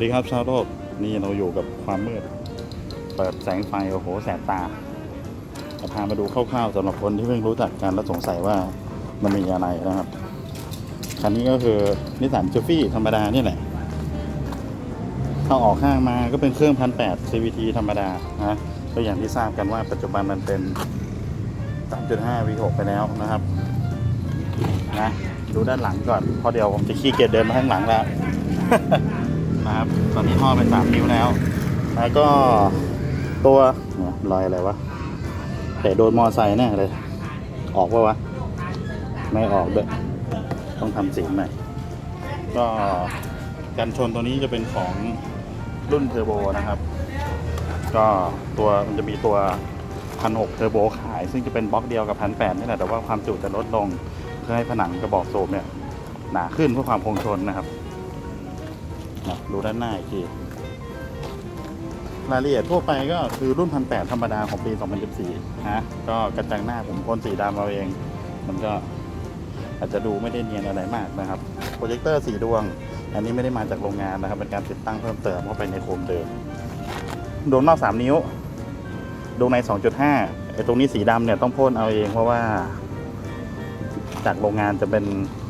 ดีครับชาวโลกนี่เราอยู่กับความมืด เปิดแสงไฟโอ้โหแสบตาจะพามาดูคร่าวๆสำหรับคนที่เพิ่งรู้จักกันแล้วสงสัยว่ามันมีอะไรนะครับ คันนี้ก็คือนิสสันจูฟี่ธรรมดานี่แหละถ้าออกห้างมาก็เป็นเครื่องพันแปด CVT ธรรมดานะก็อย่างที่ทราบกันว่าปัจจุบันมันเป็น 3.5 V6 ไปแล้วนะครับนะดูด้านหลังก่อนเพราะเดี๋ยวผมจะขี้เกียจเดินมาข้างหลังแล้ว นะครับ ตอนนี้ท่อเป็น3นิ้วแล้ว แล้วก็ตัวเนี่ยรอยอะไรวะแต่โดนมอไซค์แน่เลย ออกปะวะ ไม่ออกด้วย ต้องทำสีใหม่ ก็กันชนตัวนี้จะเป็นของรุ่นเทอร์โบนะครับ ก็ตัวมันจะมีตัวพันหกเทอร์โบขาย ซึ่งจะเป็นบล็อกเดียวกับพันแปดนี่แหละแต่ว่าความจุจะลดลง เพื่อให้ผนังกระบอกโซมเนี่ยหนาขึ้นเพื่อความคงทนนะครับ นะดูด้านหน้าอีกทีรายละเอียดทั่วไปก็คือรุ่นพันแปดธรรมดาของปี 2014นะก็กระจังหน้าผมพ่นสีดำเอาเอง มันก็อาจจะดูไม่ได้เนียนอะไรมากนะครับโปรเจคเตอร์สีดวง อันนี้ไม่ได้มาจากโรงงานนะครับ เป็นการติดตั้งเพิ่มเติมเข้าไปในโคมเดิมดวงนอก 3 นิ้วดวงใน 2.5ไอ้ตรงนี้สีดำเนี่ยต้องพ่นเอาเองเพราะว่า จากโรงงานจะเป็น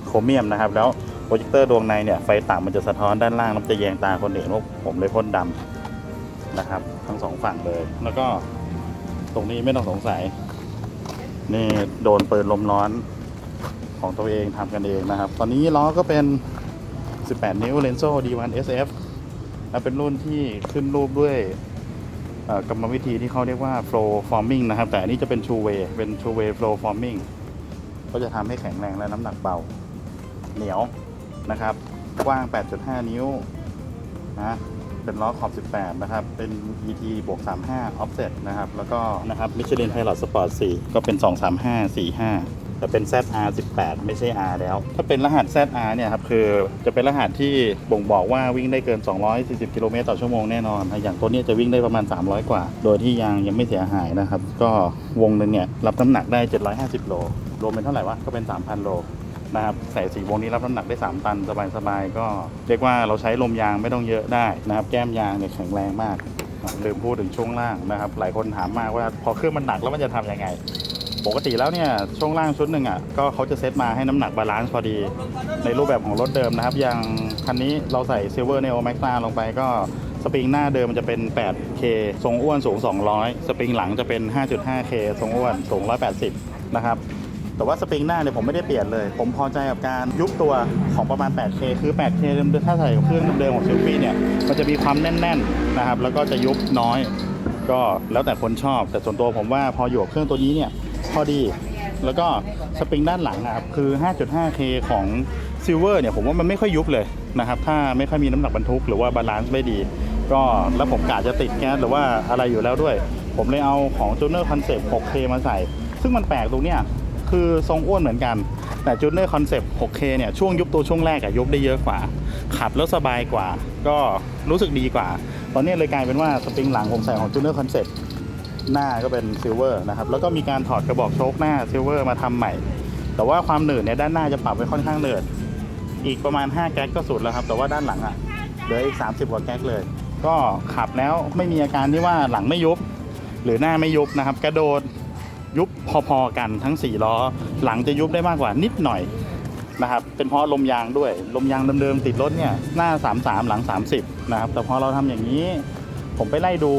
โครเมียมนะครับ แล้ว รเจคเตอร์ดวงในเนี่ยไฟต่ำมันจะสะท้อนด้านล่างแล้วมันจะแยงตาคนเห็นว่าผมเลยพ่นดำนะครับ ทั้งสองฝั่งเลย แล้วก็ตรงนี้ไม่ต้องสงสัย นี่โดนปืนลมร้อนของตัวเองทำกันเองนะครับ ตอนนี้ล้อก็เป็น 18 นิ้ว Lenso D1 SF และเป็นรุ่นที่ขึ้นรูปด้วยกรรมวิธีที่เขาเรียกว่า flow forming นะครับ แต่อันนี้จะเป็น true way เป็น true way flow forming ก็จะทำให้แข็งแรงและน้ำหนักเบา เหนียว นะครับ กว้าง 8.5 นิ้วนะเป็นล้อขอบ 18 นะครับ เป็น ET บวก 35 offset นะครับ แล้วก็นะครับ Michelin Pilot Sport 4ก็เป็น 235 45 แต่เป็น ZR 18 ไม่ใช่ R แล้ว ถ้าเป็นรหัส ZR เนี่ยครับ คือจะเป็นรหัสที่บ่งบอกว่าวิ่งได้เกิน 240 กิโลเมตรต่อชั่วโมงแน่นอนนะอย่างตัวเนี้ยจะวิ่งได้ประมาณ 300 กว่า โดยที่ยางยังไม่เสียหายนะครับ ก็วงหนึ่งเนี่ยรับน้ำหนักได้ 750 โล รวมเป็นเท่าไหร่วะ ก็เป็น 3,000 โล นะครับใส่สีวงนี้รับน้ำหนักได้ 3 ตันสบายๆก็เรียกว่าเราใช้ลมยางไม่ต้องเยอะได้นะครับ แก้มยางเนี่ยแข็งแรงมากลืมพูดถึงช่วงล่างนะครับ หลายคนถามมากว่าพอเครื่องมันหนักแล้วมันจะทำยังไง ปกติแล้วเนี่ยช่วงล่างชุดหนึ่งอะก็เขาจะเซตมาให้น้ำหนักบาลานซ์พอดี ในรูปแบบของรถเดิมนะครับ อย่างคันนี้เราใส่ Silver Neo Max ลงไปก็สปริงหน้าเดิมมันจะเป็น 8K ทรงอ้วนสูง 200 สปริงหลังจะเป็น 5.5K ทรงอ้วนสูง 180 นะครับ แต่ว่าสปริงหน้าเนี่ยผมไม่ได้เปลี่ยนเลย ผมพอใจกับการยุบตัวของประมาณ 8K คือ 8K เดิมๆถ้าใส่กับเครื่องเดิมของเซลฟี่เนี่ยมันจะมีความแน่นๆนะครับแล้วก็จะยุบน้อย ก็แล้วแต่คนชอบ แต่ส่วนตัวผมว่าพออยู่กับเครื่องตัวนี้เนี่ยพอดีแล้วก็สปริงด้านหลังนะครับคือ 5.5K ของ Silver เนี่ยผมว่ามันไม่ค่อยยุบเลยนะครับถ้าไม่ค่อยมีน้ำหนักบรรทุกหรือว่าบาลานซ์ไม่ดี ก็แล้วผมกะจะติดแก๊สหรือว่าอะไรอยู่แล้วด้วย ผมเลยเอาของ Tuner Concept 6K มาใส่ ซึ่งมันแปลกตรงเนี้ย คือทรงอ้วนเหมือนกัน แต่จูเนอร์คอนเซปต์ 6K เนี่ยช่วงยุบตัวช่วงแรกอะยุบได้เยอะกว่า ขับแล้วสบายกว่า ก็รู้สึกดีกว่า ตอนนี้เลยกลายเป็นว่าสปริงหลังผมใส่ของจูเนอร์คอนเซปต์หน้าก็เป็นซิลเวอร์นะครับแล้วก็มีการถอดกระบอกโชคหน้าซิลเวอร์มาทำใหม่ แต่ว่าความหนืดเนี่ยด้านหน้าจะปรับไว้ค่อนข้างหนืดอีกประมาณ 5 แก๊กก็สุดแล้วครับ แต่ว่าด้านหลังอะเหลืออีก 30 กว่าแก๊กเลย ก็ขับแล้วไม่มีอาการที่ว่าหลังไม่ยุบ หรือหน้าไม่ยุบนะครับ กระโดด ยุบพอๆกันทั้ง 4 ล้อ หลังจะยุบได้มากกว่านิดหน่อยนะครับเป็นเพราะลมยางด้วยลมยางเดิมๆติดรถเนี่ยหน้า 33 หลัง 30นะครับแต่พอเราทำอย่างนี้ ผมไปไล่ดู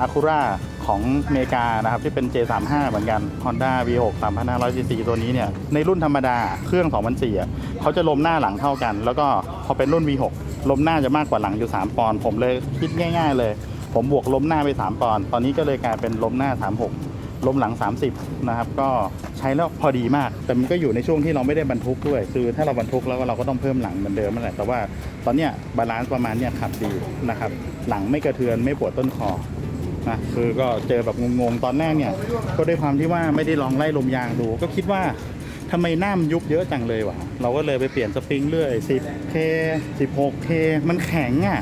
อาคูร่าของอเมริกานะครับที่เป็น J35 เหมือนกัน Honda V6 3,500cc ตัวนี้เนี่ยในรุ่นธรรมดาเครื่อง2004อะเขาจะลมหน้าหลังเท่ากัน แล้วก็พอเป็นรุ่น V6 ลมหน้าจะมากกว่าหลังอยู่ 3 ปอนด์ผมเลยคิดง่าย ๆ เลย ผมบวกลมหน้าไป 3 ปอนด์ตอนนี้ก็เลยกลายเป็นลมหน้า 36 ลมหลัง 30 นะครับ ก็ใช้แล้วพอดีมาก แต่มันก็อยู่ในช่วงที่เราไม่ได้บรรทุกด้วย คือถ้าเราบรรทุกแล้วเราก็ต้องเพิ่มหลังเหมือนเดิมนั่นแหละแต่ว่าตอนเนี้ยบาลานซ์ประมาณเนี้ยขับดีนะครับ หลังไม่กระเทือนไม่ปวดต้นคอนะคือก็เจอแบบงงๆ ตอนแรกเนี่ย ก็ด้วยความที่ว่าไม่ได้ลองไล่ลมยางดู ก็คิดว่าทำไมหน้ามันยุบเยอะจังเลยวะ เราก็เลยไปเปลี่ยนสปริงเรื่อย 10K 16K มันแข็งอะ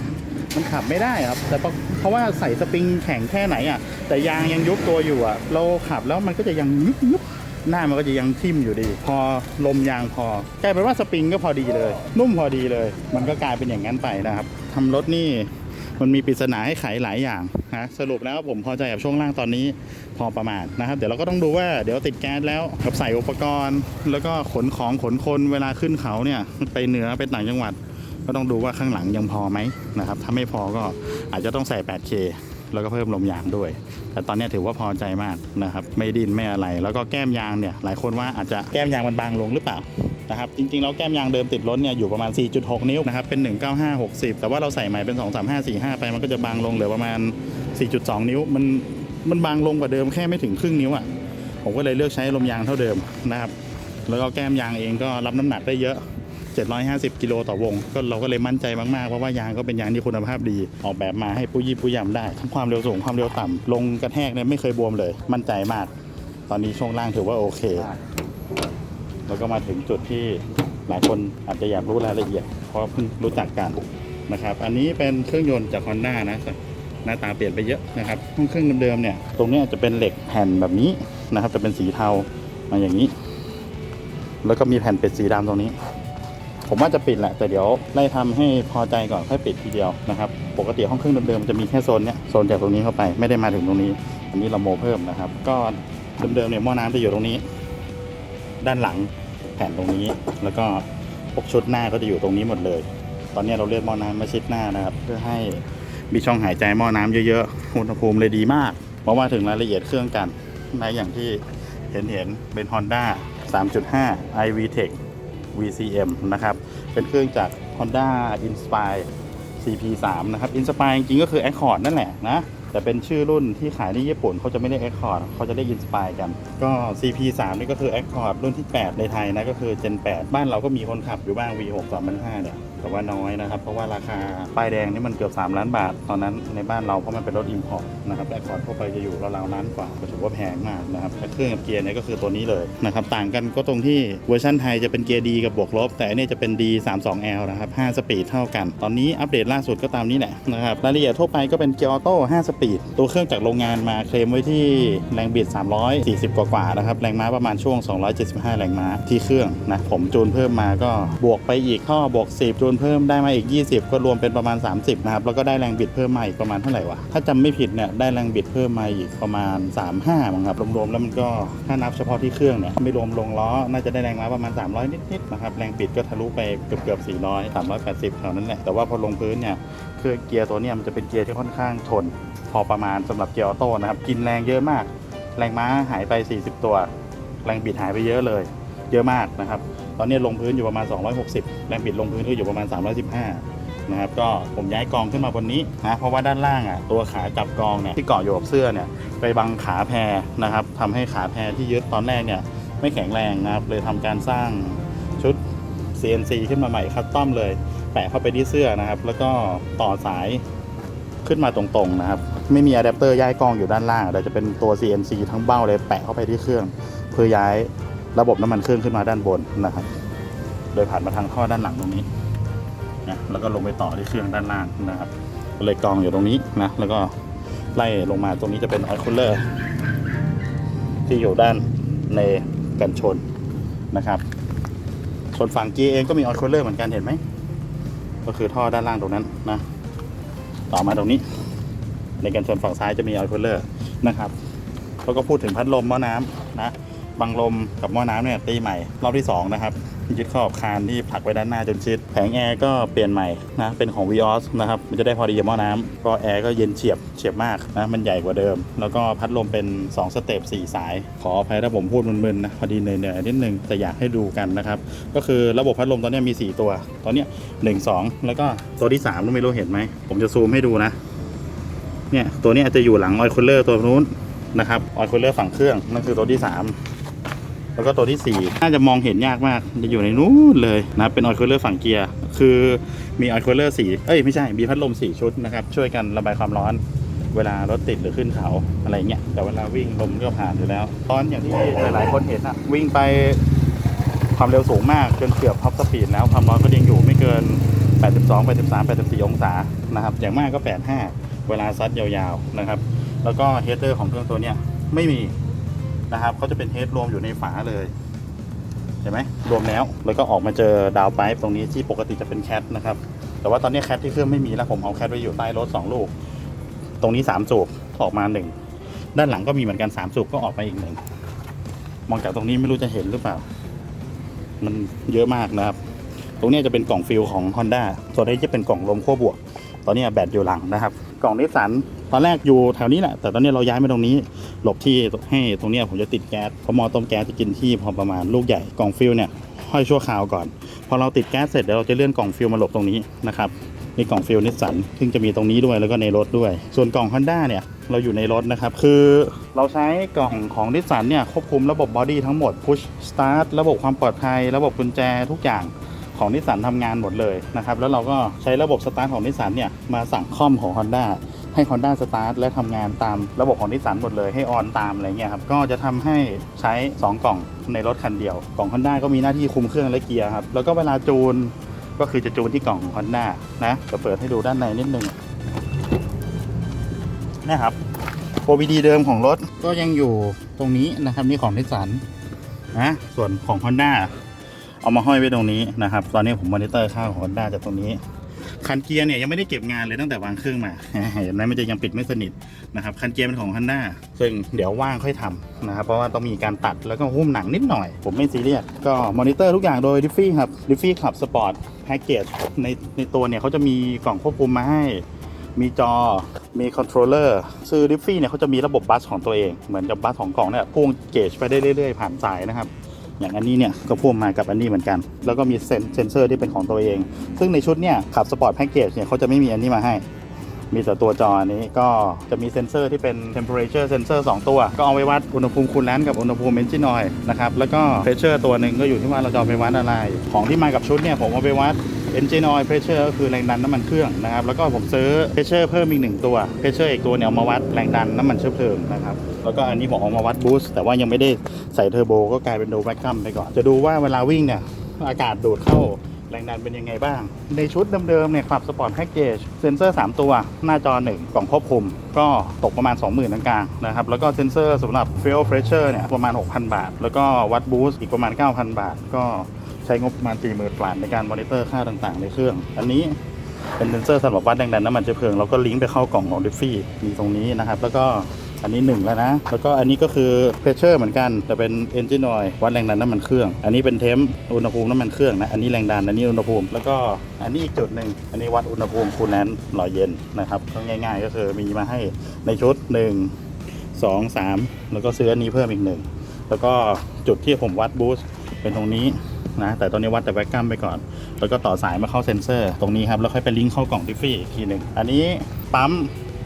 มันขับไม่ได้ครับ แต่เพราะเพราะว่าใส่สปริงแข็งแค่ไหนอะ แต่ยางยังยุบตัวอยู่อะ เราขับแล้วมันก็จะยังยุบยุบหน้ามันก็จะยังทิ่มอยู่ดี พอลมยางพอกลายเป็นว่าสปริงก็พอดีเลย นุ่มพอดีเลย มันก็กลายเป็นอย่างนั้นไปนะครับทำรถนี่มันมีปริศนาให้ไขหลายอย่างนะสรุปแล้วผมพอใจกับช่วงล่างตอนนี้พอประมาณนะครับ เดี๋ยวเราก็ต้องดูว่าเดี๋ยวติดแก๊สแล้วกับใส่อุปกรณ์ แล้วก็ขนของขนคนเวลาขึ้นเขาเนี่ยไปเหนือไปต่างจังหวัด ก็ต้องดูว่าข้างหลังยังพอไหมนะครับ ถ้าไม่พอก็อาจจะต้องใส่ 8K แล้วก็เพิ่มลมยางด้วย แต่ตอนนี้ถือว่าพอใจมากนะครับ ไม่ดินไม่อะไร แล้วก็แก้มยางเนี่ย หลายคนว่าอาจจะแก้มยางมันบางลงหรือเปล่านะครับ จริงๆ แล้วแก้มยางเดิมติดรถเนี่ยอยู่ประมาณ 4.6 นิ้วนะครับ เป็น 195 60 แต่ว่าเราใส่ใหม่เป็น 235 45 ไป มันก็จะบางลงเหลือประมาณ 4.2 นิ้ว มัน มันบางลงกว่าเดิมแค่ไม่ถึงครึ่งนิ้วอะ ผมก็เลยเลือกใช้ลมยางเท่าเดิมนะครับ แล้วก็แก้มยางเองก็รับน้ำหนักได้เยอะ 750 กิโลต่อวง ก็เราก็เลยมั่นใจมากๆเพราะว่ายางก็เป็นยางที่คุณภาพดี ออกแบบมาให้ผู้ยี่ผู้ยำได้ทั้งความเร็วสูงความเร็วต่ำลงกระแทกเนี่ยไม่เคยบวมเลย มั่นใจมาก ตอนนี้ช่วงล่างถือว่าโอเค แล้วก็มาถึงจุดที่หลายคนอาจจะอยากรู้รายละเอียด เพราะเพิ่งรู้จักกันนะครับ อันนี้เป็นเครื่องยนต์จาก Honda นะหน้าตาเปลี่ยนไปเยอะนะครับเครื่องเดิมๆเนี่ย ตรงนี้ยจะเป็นเหล็กแผ่นแบบนี้นะครับ จะเป็นสีเทามาอย่างนี้ แล้วก็มีแผ่นเป็ดสีดำตรงนี้ ผมว่าจะปิดแหละแต่เดี๋ยวไล่ทำให้พอใจก่อนค่อยปิดทีเดียวนะครับปกติห้องเครื่องเดิมๆจะมีแค่โซนเนี้ยโซนจากตรงนี้เข้าไปไม่ได้มาถึงตรงนี้ อันนี้เราโมเพิ่มนะครับ ก็เดิมๆเนี่ยหม้อน้ำจะอยู่ตรงนี้ ด้านหลังแผ่นตรงนี้ แล้วก็พวกชุดหน้าก็จะอยู่ตรงนี้หมดเลย ตอนนี้เราเลือกหม้อน้ำมาชิดหน้านะครับ เพื่อให้มีช่องหายใจหม้อน้ำเยอะๆอุณหภูมิเลยดีมากเพราะว่าถึงรายละเอียดเครื่องกันในอย่างที่เห็นเห็นๆเป็น Honda 3.5 iVTEC VCM นะครับ เป็นเครื่องจาก Honda Inspire CP3 นะครับ Inspire จริงๆก็คือ Accord นั่นแหละนะ แต่เป็นชื่อรุ่นที่ขายที่ญี่ปุ่นเขาจะไม่เรียก Accord เขาจะเรียก Inspire กัน ก็ CP3 นี่ก็คือ Accord รุ่นที่ 8 ในไทยนะก็คือ Gen 8 บ้านเราก็มีคนขับอยู่บ้าง V6 2005เนี่ยแต่ว่าน้อยนะครับ เพราะว่าราคาป้ายแดงนี่มันเกือบ 3 ล้านบาท ตอนนั้นในบ้านเราเพราะมันเป็นรถ Import นะครับ Accord ทั่วไปจะอยู่ราวๆล้านกว่าก็ถือว่าแพงมากนะครับเครื่องกับเกียร์เนี่ยก็คือตัวนี้เลยนะครับต่างกันก็ตรงที่เวอร์ชันไทยจะเป็นเกียร์ดีกับบวกลบ แต่อันนี้จะเป็น D 3 2 L นะครับ5สปีดเท่ากัน ตอนนี้อัปเดตล่าสุดก็ตามนี้แหละนะครับรายละเอียดทั่วไปก็เป็นเกียร์ออโต้5สปีด ตัวเครื่องจากโรงงานมาเคลมไว้ที่แรงบิด 340 กว่าๆนะครับ แรงม้าประมาณช่วง 275 แรงม้าที่เครื่องนะ ผมจูนเพิ่มมาก็บวกไปอีกท่อบวก 10 จูนเพิ่มได้มาอีก 20 ก็รวมเป็นประมาณ 30 นะครับ แล้วก็ได้แรงบิดเพิ่มมาอีกประมาณเท่าไหร่วะ ถ้าจำไม่ผิดเนี่ยได้แรงบิดเพิ่มมาอีกประมาณ 35มั้งครับ รวมๆแล้วมันก็ถ้านับเฉพาะที่เครื่องเนี่ยไม่รวมลงล้อ น่าจะได้แรงม้าประมาณ 300 นิดๆนะครับ แรงบิดก็ทะลุไปเกือบๆ400 380เท่านั้นแหละ แต่ว่าพอลงพื้นเนี่ย เครื่องเกียร์ตัวนี้มันจะเป็นเกียร์ที่ค่อนข้างทน พอประมาณสำหรับเกียร์ออโต้นะครับ กินแรงเยอะมาก แรงม้าหายไป 40 ตัว แรงบิดหายไปเยอะเลย เยอะมากนะครับ ตอนนี้ลงพื้นอยู่ประมาณ 260 แรงบิดลงพื้นก็อยู่ประมาณ 315 นะครับ ก็ผมย้ายกองขึ้นมาบนนี้นะ เพราะว่าด้านล่างอะตัวขาจับกองเนี่ยที่เกาะอยู่กับเสื้อเนี่ยไปบังขาแพรนะครับทำให้ขาแพรที่ยึดตอนแรกเนี่ยไม่แข็งแรงนะครับ เลยทำการสร้างชุด CNC ขึ้นมาใหม่คัสตอมเลย แปะเข้าไปที่เสื้อนะครับ แล้วก็ต่อสายขึ้นมาตรงๆนะครับ ไม่มีอะแดปเตอร์ย้ายกล้องอยู่ด้านล่างแต่จะเป็นตัว CNC ทั้งเบ้าเลยแปะเข้าไปที่เครื่อง เพื่อย้ายระบบน้ำมันเครื่องขึ้นมาด้านบนนะครับ โดยผ่านมาทางท่อด้านหลังตรงนี้นะแล้วก็ลงไปต่อที่เครื่องด้านล่างนะครับเลยกองอยู่ตรงนี้นะแล้วก็ไล่ลงมาตรงนี้จะเป็นออยคูลเลอร์ที่อยู่ด้านในกันชนนะครับ ส่วนฝั่งเกียร์เองก็มีออยคูลเลอร์เหมือนกันเห็นไหม ก็คือท่อด้านล่างตรงนั้นนะ ต่อมาตรงนี้ ในกันชนฝั่งซ้ายจะมีออยล์คูลเลอร์นะครับแล้วก็พูดถึงพัดลมหม้อน้ำนะบังลมกับหม้อน้ำเนี่ยตีใหม่รอบที่2นะครับ ยึดขอบคานที่ผลักไว้ด้านหน้าจนชิด แผงแอร์ก็เปลี่ยนใหม่นะ เป็นของ Vios นะครับ มันจะได้พอดีกับหม้อน้ำก็แอร์ก็เย็นเฉียบเฉียบมากนะ มันใหญ่กว่าเดิม แล้วก็พัดลมเป็น 2 สเต็ป4สาย ขออภัยถ้าผมพูดมึนๆนะ พอดีเหนื่อยๆนิดนึงแต่อยากให้ดูกันนะครับ ก็คือระบบพัดลมตอนนี้มี 4 ตัว ตอนนี้ยหนึ่งสองแล้วก็ตัวที่3ไม่รู้เห็นไหม ผมจะซูมให้ดูนะ เนี่ยตัวนี้อาจจะอยู่หลังออยคูลเลอร์ตัวนู้นนะครับออยคูลเลอร์ฝั่งเครื่องนั่นคือตัวที่ 3 แล้วก็ตัวที่ 4 น่าจะมองเห็นยากมาก จะอยู่ในนู้นเลยนะ เป็นออยคูลเลอร์ฝั่งเกียร์ คือมีออยคูลเลอร์สีเอ้ยไม่ใช่ มีพัดลม 4 ชุดนะครับ ช่วยกันระบายความร้อน เวลารถติดหรือขึ้นเขาอะไรเงี้ย แต่เวลาวิ่งลมก็ผ่านอยู่แล้วตอนอย่างที่หลายๆคนเห็นอะวิ่งไปความเร็วสูงมากจนเกือบท็อปสปีดแล้วความร้อนก็ยังอยู่ไม่เกิน 82 83 84 องศานะครับ อย่างมากก็ 85 เวลาซัดยาวๆนะครับ แล้วก็เฮดเดอร์ของเครื่องตัวเนี้ยไม่มี นะครับเขาจะเป็นเฮดรวมอยู่ในฝาเลยเห็นไหมรวมแล้วแล้วก็ออกมาเจอดาวไพป์ตรงนี้ที่ปกติจะเป็นแคทนะครับ แต่ว่าตอนนี้แคทที่เครื่องไม่มีแล้วผมเอาแคทไว้อยู่ใต้รถสองลูก ตรงนี้สามสูบออกมาหนึ่งด้านหลังก็มีเหมือนกันสามสูบก็ออกมาอีกหนึ่งมองจากตรงนี้ไม่รู้จะเห็นหรือเปล่า มันเยอะมากนะครับ ตรงนี้จะเป็นกล่องฟิลของ Honda ส่วนนี้จะเป็นกล่องลมขั้วบวก ตอนนี้แบตอยู่หลังนะครับ กล่องนิสสัน ตอนแรกอยู่แถวนี้แหละ แต่ตอนนี้เราย้ายมาตรงนี้ หลบที่ให้ตรงนี้ผมจะติดแก๊สเพราะมอต้มแก๊สจะกินที่พอประมาณลูกใหญ่กล่องฟิลเนี่ยห้อยชั่วคราวก่อน พอเราติดแก๊สเสร็จเดี๋ยวเราจะเลื่อนกล่องฟิลมาหลบตรงนี้นะครับมีกล่องฟิลนิสสันซึ่งจะมีตรงนี้ด้วยแล้วก็ในรถด้วย ส่วนกล่อง Honda เนี่ยเราอยู่ในรถนะครับ คือเราใช้กล่องของนิสสันเนี่ยควบคุมระบบบอดี้ทั้งหมด push start ระบบความปลอดภัย ระบบกุญแจทุกอย่างของนิสสันทำงานหมดเลยนะครับ แล้วเราก็ใช้ระบบสตาร์ทของนิสสันเนี่ยมาสั่งคอมของ Honda ให้ Honda สตาร์ทและทำงานตามระบบของนิสสันหมดเลยให้ออนตามอะไรเงี้ยครับก็จะทำให้ใช้ 2 กล่องในรถคันเดียว กล่อง Honda ก็มีหน้าที่คุมเครื่องและเกียร์ครับแล้วก็เวลาจูนก็คือจะจูนที่กล่องของ Honda นะจะเปิดให้ดูด้านในนิดนึงนะครับ OBD เดิมของรถก็ยังอยู่ตรงนี้นะครับนี่ของนิสสันนะส่วนของ Honda เอามาห้อยไว้ตรงนี้นะครับ ตอนนี้ผมมอนิเตอร์ค่าของ Honda จากตรงนี้ คันเกียร์เนี่ยยังไม่ได้เก็บงานเลยตั้งแต่วางเครื่องมาเห็นไหมมันจะยังปิดไม่สนิทนะครับคันเกียร์เป็นของ Honda ซึ่งเดี๋ยวว่างค่อยทำนะครับเพราะว่าต้องมีการตัดแล้วก็หุ้มหนังนิดหน่อย ผมไม่ซีเรียสก็มอนิเตอร์ทุกอย่างโดยดิฟฟี่ครับดิฟฟี่ขับสปอร์ตแพ็กเกจในในตัวเนี่ยเขาจะมีกล่องควบคุมมาให้มีจอ มีคอนโทรลเลอร์ซื้อดิฟฟี่เนี่ยเขาจะมีระบบบัสของตัวเอง เหมือนกับบัสของกล่องเนี่ยพ่วงเกจไปได้เรื่อยๆ ผ่านสายนะครับ อย่างอันนี้เนี่ยก็พ่วงมากับอันนี้เหมือนกัน แล้วก็มีเซนเซนเซอร์ที่เป็นของตัวเอง ซึ่งในชุดเนี่ยขับสปอร์ตแพ็กเกจเนี่ยเขาจะไม่มีอันนี้มาให้ มีแต่ตัวจออันนี้ก็จะมีเซ็นเซอร์ที่เป็น temperature sensor 2 ตัว ก็เอาไว้วัดอุณหภูมิคูลแลนต์กับอุณหภูมิ engine oil นะครับ แล้วก็ pressure ตัวหนึ่งก็อยู่ที่ว่าเราจะเอาไปวัดอะไร ของที่มากับชุดเนี่ยผมเอาไปวัด engine oil pressure ก็คือแรงดันน้ำมันเครื่องนะครับ แล้วก็ผมซื้อ pressure เพิ่มอีกหนึ่งตัว pressure อีกตัวเนี่ยเอามาวัดแรงดันน้ำมันเชื้อเพลิงนะครับ แล้วก็อันนี้ผมเอามาวัด boost แต่ว่ายังไม่ได้ใส่เทอร์โบก็กลายเป็นโดแวคคัมไปก่อน จะดูว่าเวลาวิ่งเนี่ยอากาศดูดเข้า แรงดันเป็นยังไงบ้าง ในชุดเดิมๆเนี่ยขับสปอร์ตแพ็กเกจเซนเซอร์ 3 ตัว หน้าจอ 1 กล่องควบคุม ก็ตกประมาณ 20,000กลางๆนะครับ แล้วก็เซนเซอร์สำหรับ fuel pressure เนี่ยประมาณ 6,000 บาท แล้วก็วัดบูสต์อีกประมาณ 9,000 บาท ก็ใช้งบประมาณ40,000บาทในการมอนิเตอร์ค่าต่างๆ ในเครื่อง อันนี้เป็นเซนเซอร์สำหรับวัดแรงดันน้ำมันเชื้อเพลิงแล้วก็ลิงก์ไปเข้ากล่องของดิฟฟี่มีตรงนี้นะครับแล้วก็ อันนี้หนึ่งแล้วนะ แล้วก็อันนี้ก็คือ pressure เหมือนกัน แต่เป็น engine oil วัดแรงดันน้ำมันเครื่อง อันนี้เป็นเทมอุณหภูมิน้ำมันเครื่องนะ อันนี้แรงดัน อันนี้อุณหภูมิ แล้วก็อันนี้อีกจุดหนึ่ง อันนี้วัดอุณหภูมิคูลแลนต์หล่อเย็นนะครับ ก็ง่าย ๆ ก็คือมีมาให้ในชุด 1 2 3 แล้วก็ซื้ออันนี้เพิ่มอีกหนึ่ง แล้วก็จุดที่ผมวัดบูสต์เป็นตรงนี้นะแต่ตอนนี้วัดแต่แวคกัมไปก่อน แล้วก็ต่อสายมาเข้าเซ็นเซอร์ ตรงนี้ครับ แล้วค่อยไปลิงก์เข้ากล่องดิฟฟี่อีกทีหนึ่ง อันนี้ปั๊ม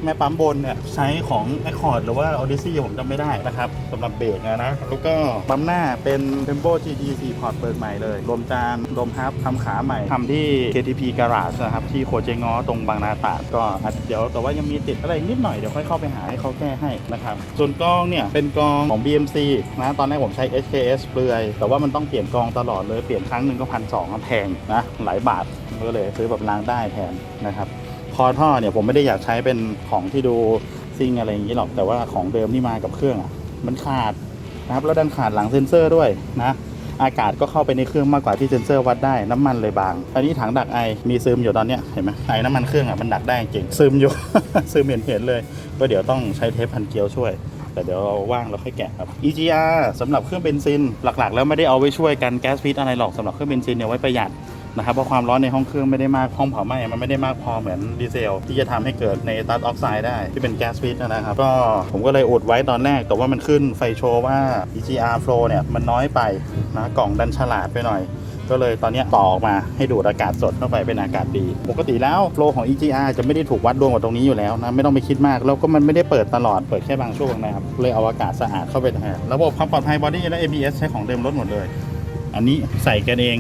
แม่ปั๊มบนเนี่ยใช้ของ Accord หรือว่า Odyssey ผมจำไม่ได้นะครับสำหรับเบรกนะนะ แล้วก็ปั๊มหน้าเป็น Tempo GT 4พอร์ตเปิดใหม่เลย รวมจาน รวมฮับทำขาใหม่ทำที่ KTP Garage นะครับ ที่โคเจงอตรงบางนาตราดก็เดี๋ยวแต่ว่ายังมีติดอะไรนิดหน่อยเดี๋ยวค่อยเข้าไปหาให้เขาแก้ให้นะครับ ส่วนกล้องเนี่ยเป็นกล้องของ BMC นะตอนแรกผมใช้ HKS เปลือย แต่ว่ามันต้องเปลี่ยนกล้องตลอดเลยเปลี่ยนครั้งหนึ่งก็พันสองแพงนะหลายบาทก็เลยซื้อแบบล้างได้แทนนะครับ คอท่อเนี่ยผมไม่ได้อยากใช้เป็นของที่ดูซิ่งอะไรอย่างนี้หรอกแต่ว่าของเดิมที่มากับเครื่องอะมันขาดนะครับแล้วดันขาดหลังเซ็นเซอร์ด้วยนะอากาศก็เข้าไปในเครื่องมากกว่าที่เซ็นเซอร์วัดได้น้ำมันเลยบางอันนี้ถังดักไอมีซึมอยู่ตอนเนี้ยเห็นไหมไอน้ำมันเครื่องอะมันดักได้จริงซึมอยู่ ซึมเห็นเห็นเลย ก็เดี๋ยวต้องใช้เทปพันเกลียวช่วย แต่เดี๋ยวเราว่างเราค่อยแกะครับ EGR สำหรับเครื่องเบนซินหลักๆ แล้วไม่ได้เอาไว้ช่วยกันแก๊สพิษอะไรหรอกสำหรับเครื่องเบนซินเนี่ยไว้ประหยัด นะครับเพราะความร้อนในห้องเครื่องไม่ได้มากห้องเผาไหม้มันไม่ได้มากพอเหมือนดีเซล ที่จะทำให้เกิดในตัสออกไซด์ได้ที่เป็นแก๊สพิษนะครับก็ผมก็เลยอุดไว้ตอนแรก แต่ว่ามันขึ้นไฟโชว์ว่า EGR flow เนี่ยมันน้อยไปนะกล่องดันฉลาดไปหน่อยก็เลยตอนนี้ต่อออกมาให้ดูดอากาศสดเข้าไปเป็นอากาศดี ปกติแล้วโฟลของ EGR จะไม่ได้ถูกวัดรวมกับตรงนี้อยู่แล้วนะ ไม่ต้องไปคิดมาก แล้วก็มันไม่ได้เปิดตลอดเปิดแค่บางช่วงนะครับ เลยเอาอากาศสะอาดเข้าไปแทนระบบความปลอดภัยบอดี้และ ABS ใช้ของเดิมรถหมดเลย อันนี้ใส่กันเอง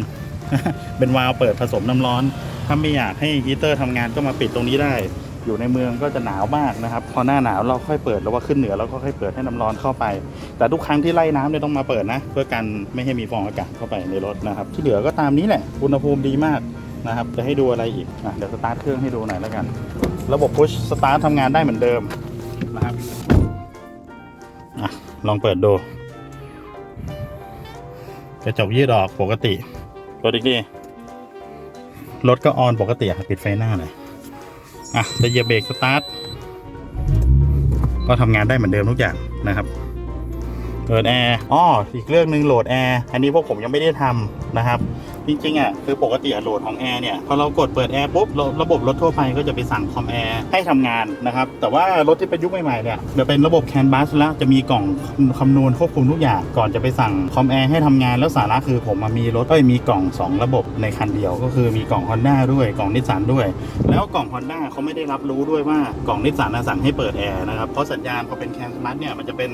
เป็นวาล์วเปิดผสมน้ำร้อน ถ้าไม่อยากให้ฮีเตอร์ทำงานก็มาปิดตรงนี้ได้ อยู่ในเมืองก็จะหนาวมากนะครับ พอหน้าหนาวเราค่อยเปิดแล้วว่าขึ้นเหนือเราก็ค่อยเปิดให้น้ำร้อนเข้าไป แต่ทุกครั้งที่ไล่น้ำเนี่ยต้องมาเปิดนะ เพื่อกันไม่ให้มีฟองอากาศเข้าไปในรถนะครับ ที่เหลือก็ตามนี้แหละ อุณหภูมิดีมากนะครับ จะให้ดูอะไรอีกอเดี๋ยวสตาร์ทเครื่องให้ดูหน่อยแล้วกัน ระบบพุชสตาร์ททำงานได้เหมือนเดิมนะครับอลองเปิดดูกระจกยืดออกปกติ ดอีกทีรถก็ออนปกติอะปิดไฟหน้าหน่อยอะจะเหยียบเบรกสตาร์ทก็ทำงานได้เหมือนเดิมทุกอย่างนะครับ เปิดแอร์อ๋ออีกเรื่องหนึ่งโหลดแอร์อันนี้พวกผมยังไม่ได้ทำนะครับ จริงๆอะคือปกติโหลดของแอร์เนี่ยพอเรากดเปิดแอร์ปุ๊บระระบบรถทั่วไปก็จะไปสั่งคอมแอร์ให้ทำงานนะครับ แต่ว่ารถที่เป็นยุคใหม่ๆเนี่ยจะเป็นระบบแคนบัสแล้วจะมีกล่องคำนวณควบคุมทุกอย่างก่อนจะไปสั่งคอมแอร์ให้ทำงานแล้วสาระคือผมมามีรถเอ้มีกล่อง 2 ระบบในคันเดียวก็คือมีกล่อง Honda ด้วยกล่องนิสสันด้วย แล้วกล่อง Honda เขาไม่ได้รับรู้ด้วยว่ากล่องนิสสันสั่งให้เปิดแอร์นะครับเพราะสัญญาณพอเป็นแคนบัสเนี่ยมันจะเป็น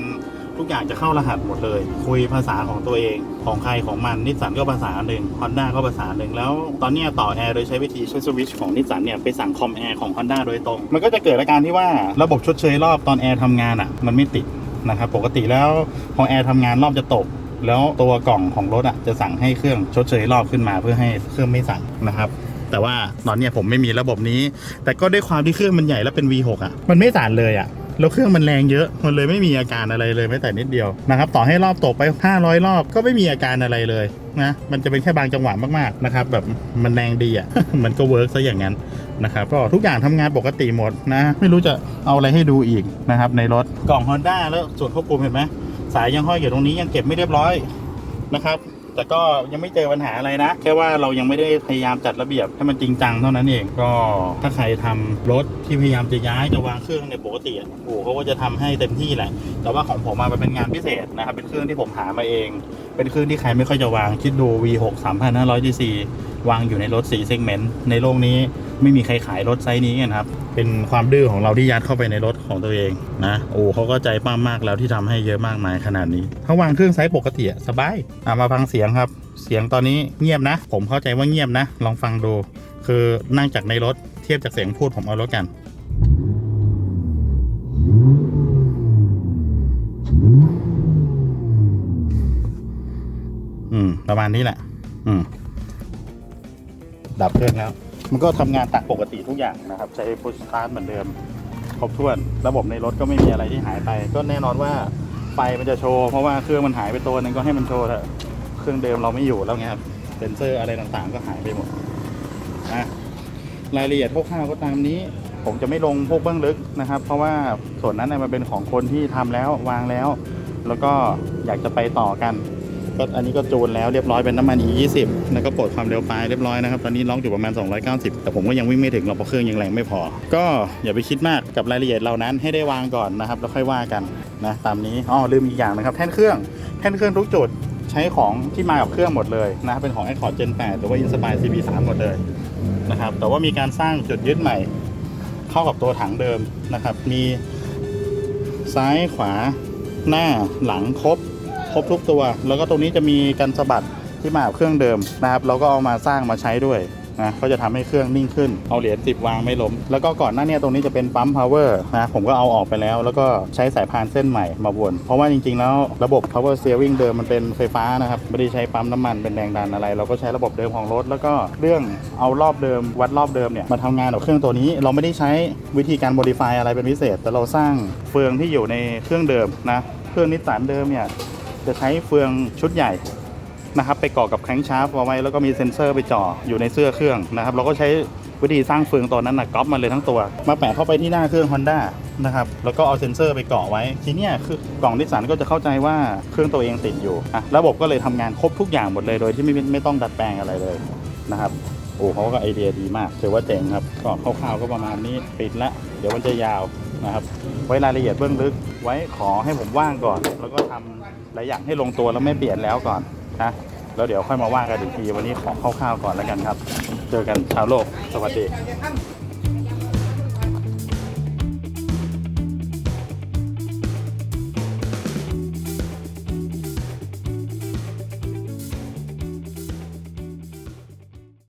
ทุกอย่างจะเข้ารหัสหมดเลย คุยภาษาของตัวเอง ของใครของมันนิสสันก็ภาษาหนึ่ง Honda ก็ภาษาหนึ่งแล้ว ตอนนี้ต่อแอร์โดยใช้วิธีใช้สวิตชของนิสสันเนี่ยไปสั่งคอมแอร์ของ Honda โดยตรง มันก็จะเกิดอาการที่ว่าระบบชดเชยรอบตอนแอร์ทำงานอะ มันไม่ติดนะครับปกติแล้วพอแอร์ทำงานรอบจะตกแล้วตัวกล่องของรถอะจะสั่งให้เครื่องชดเชยรอบขึ้นมาเพื่อให้เครื่องไม่สั่นนะครับ แต่ว่าตอนเนี้ยผมไม่มีระบบนี้ แต่ก็ด้วยความที่เครื่องมันใหญ่แล้วเป็น V6 อะ มันไม่สั่นเลยอะ แล้วเครื่องมันแรงเยอะ มันเลยไม่มีอาการอะไรเลยแม้แต่นิดเดียวนะครับ ต่อให้รอบตกไป 500 รอบก็ไม่มีอาการอะไรเลยนะ มันจะเป็นแค่บางจังหวะมากๆนะครับแบบมันแรงดีอะ มันก็เวิร์กซะอย่างนั้นนะครับก็ทุกอย่างทำงานปกติหมดนะ ไม่รู้จะเอาอะไรให้ดูอีกนะครับในรถกล่อง Honda แล้วส่วนควบคุมเห็นไหมสายยังห้อยอยู่ตรงนี้ยังเก็บไม่เรียบร้อยนะครับ แต่ก็ยังไม่เจอปัญหาอะไรนะ แค่ว่าเรายังไม่ได้พยายามจัดระเบียบให้มันจริงจังเท่านั้นเองก็ถ้าใครทำรถที่พยายามจะย้ายจะวางเครื่องในปกติอะโอ้เขาก็จะทำให้เต็มที่แหละ แต่ว่าของผมมามันเป็นงานพิเศษนะครับเป็นเครื่องที่ผมหามาเอง เป็นเครื่องที่ใครไม่ค่อยจะวางคิดดู V6 3500 cc วางอยู่ในรถ4 segment ในโลกนี้ไม่มีใครขายรถไซส์นี้กันครับ เป็นความดื้อของเราที่ยัดเข้าไปในรถของตัวเองนะโอ้เขาก็ใจป้ามมากแล้วที่ทำให้เยอะมากมายขนาดนี้ถ้าวางเครื่องไซส์ปกติสบายอะมาฟังเสียงครับ เสียงตอนนี้เงียบนะ ผมเข้าใจว่าเงียบนะ ลองฟังดู คือนั่งจากในรถเทียบจากเสียงพูดผมเอารถกันอืมประมาณนี้แหละ ดับเครื่องแล้ว มันก็ทำงานตามปกติทุกอย่างนะครับ ใช้พุชสตาร์ทเหมือนเดิม ครบถ้วน ระบบในรถก็ไม่มีอะไรที่หายไป ก็แน่นอนว่าไฟมันจะโชว์ เพราะว่าเครื่องมันหายไปตัวนึงก็ให้มันโชว์เถอะ เครื่องเดิมเราไม่อยู่แล้วไงครับ เซนเซอร์อะไรต่างๆ ก็หายไปหมดนะรายละเอียดคร่าวๆก็ตามนี้ ผมจะไม่ลงพวกเบื้องลึกนะครับ เพราะว่าส่วนนั้นน่ะมันเป็นของคนที่ทำแล้ววางแล้ว แล้วก็อยากจะไปต่อกัน ก็อันนี้ก็จูนแล้วเรียบร้อยเป็นน้ำมัน E20 แล้วก็ปลดความเร็วปลายเรียบร้อยนะครับ ตอนนี้ล็อกอยู่ประมาณ 290 แต่ผมก็ยังวิ่งไม่ถึงหรอกเพราะเครื่องยังแรงไม่พอ ก็อย่าไปคิดมากกับรายละเอียดเหล่านั้นให้ได้วางก่อนนะครับ แล้วค่อยว่ากันนะตามนี้อ๋อลืมอีกอย่างนะครับ แท่นเครื่องแท่นเครื่องทุกจุดใช้ของที่มากับเครื่องหมดเลยนะเป็นของ Accord Gen 8หรือว่า Inspire CB3 หมดเลยนะครับแต่ว่ามีการสร้างจุดยึดใหม่ เข้ากับตัวถังเดิมนะครับ มีซ้ายขวาหน้าหลังครบ ครบทุกตัว แล้วก็ตรงนี้จะมีกันสะบัดที่มากับเครื่องเดิมนะครับเราก็เอามาสร้างมาใช้ด้วยนะก็จะทำให้เครื่องนิ่งขึ้น เอาเหรียญสิบวางไม่ล้ม แล้วก็ก่อนหน้าเนี้ตรงนี้จะเป็นปั๊มพาวเวอร์นะ ผมก็เอาออกไปแล้ว แล้วก็ใช้สายพานเส้นใหม่มาวน เพราะว่าจริงๆแล้วระบบ power steering เดิมมันเป็นไฟฟ้านะครับ ไม่ได้ใช้ปั๊มน้ำมันเป็นแรงดันอะไร เราก็ใช้ระบบเดิมของรถ แล้วก็เรื่องเอารอบเดิม วัดรอบเดิมเนี่ยมาทำงานกับเครื่องตัวนี้ เราไม่ได้ใช้วิธีการ modify อะไรเป็นพิเศษ แต่เราสร้างเฟืองที่อยู่ในเครื่องเดิมนะ เครื่องนิสสันเดิมเนี่ย จะใช้เฟืองชุดใหญ่นะครับไปเกาะกับแคร้งชาร์ปเอาไว้แล้วก็มีเซ็นเซอร์ไปจ่ออยู่ในเสื้อเครื่องนะครับเราก็ใช้วิธีสร้างเฟืองตัวนั้นนะก๊อปมาเลยทั้งตัว มาแปะเข้าไปที่หน้าเครื่อง Honda นะครับแล้วก็เอาเซ็นเซอร์ไปเกาะไว้ ทีเนี้ยคือกล่องนิสสันก็จะเข้าใจว่าเครื่องตัวเองติดอยู่อะระบบก็เลยทำงานครบทุกอย่างหมดเลยโดยที่ไม่ไม่ต้องดัดแปลงอะไรเลยนะครับโอ้เขาก็ไอเดียดีมากถือว่าเจ๋งครับก็คร่าวๆก็ประมาณนี้ปิดละเดี๋ยวมันจะยาว นะครับ ไว้รายละเอียดเบื้องลึก ไว้ขอให้ผมว่างก่อน แล้วก็ทำหลายอย่างให้ลงตัวแล้วไม่เปลี่ยนแล้วก่อนนะแล้วเดี๋ยวค่อยมาว่ากันอีกทีวันนี้ขอคร่าวๆก่อนแล้วกันครับ เจอกันชาวโลก สวัสดี